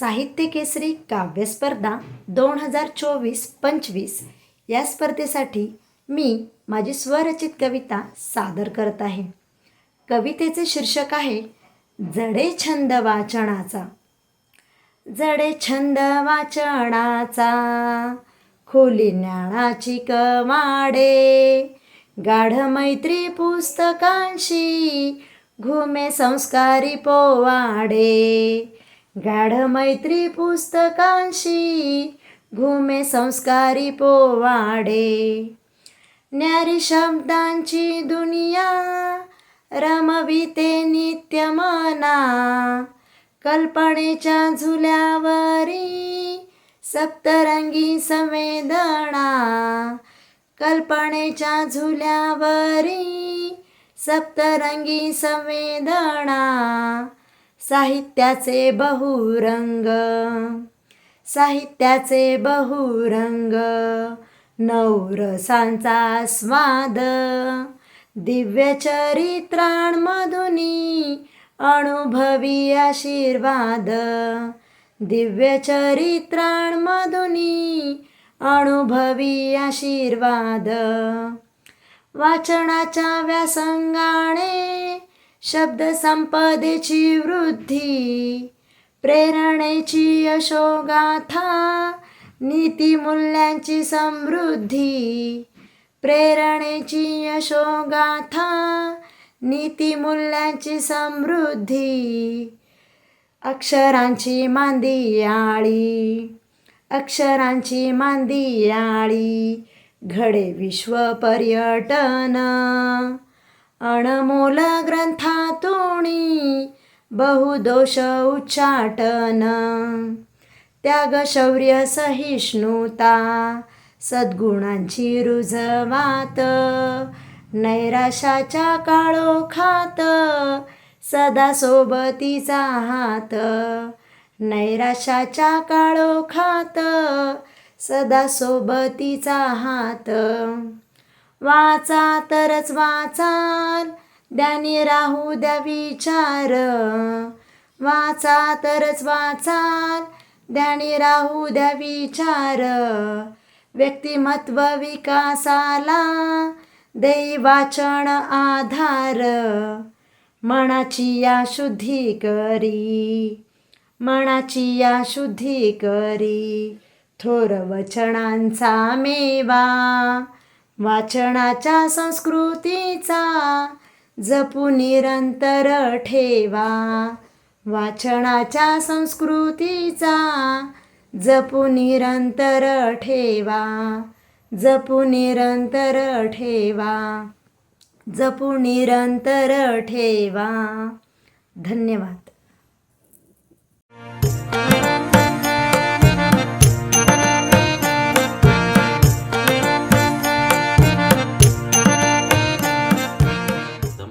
साहित्य केसरी काव्यस्पर्धा दोन हजार चोवीस पंचवीस या स्पर्धेसाठी मी माझी स्वरचित कविता सादर करत आहे. कवितेचे शीर्षक आहे जडे छंद वाचनाचा. जडे छंद वाचनाचा खोली ज्ञानाची कवाडे गाढ मैत्री पुस्तकांशी घुमे संस्कारी पोवाडे. गाढ मैत्री पुस्तकांशी घुमे संस्कारी पोवाडे. न्यारी शब्दांची दुनिया रमविते नित्यमाना. कल्पनेच्या झुल्यावरी सप्तरंगी संवेदना. कल्पनेच्या झुल्यावरी सप्तरंगी संवेदना. साहित्याचे बहुरंग साहित्याचे बहुरंग नवरसांचा स्वाद दिव्य चरित्रांमधुनी अनुभवी आशीर्वाद दिव्य चरित्रांमधुनी अनुभवी आशीर्वाद. वाचनाच्या व्यासंगाने शब्द संपदेची वृद्धी प्रेरणेची यशोगाथा नीतिमूल्यांची समृद्धी प्रेरणेची यशोगाथा नीतिमूल्यांची समृद्धी अक्षरांची मांदियाळी अक्षरांची मांदियाळी घडे विश्व पर्यटन. अणमोल ग्रंथातुणी बहुदोष उच्चाटन त्याग शौर्य सहिष्णुता सद्गुणांची रुजवात नैराशाच्या काळोखात सदा सोबतीचा हात नैराशाच्या काळोखात सदा सोबतीचा हात. वाचा तरच वाचाल. द्यानी राहू द्या विचार. वाचा तरच वाचाल. द्यानी राहू द्या विचार. व्यक्तिमत्व विकासाला देई वाचन आधार. मनाची या शुद्धी करी. मनाची या शुद्धी करी. थोर वचनांचा मेवा. वाचनाच्या संस्कृतीचा जपू निरंतर ठेवा. वाचनाच्या संस्कृतीचा जपू निरंतर ठेवा. जपू निरंतर ठेवा. जपू निरंतर ठेवा. धन्यवाद.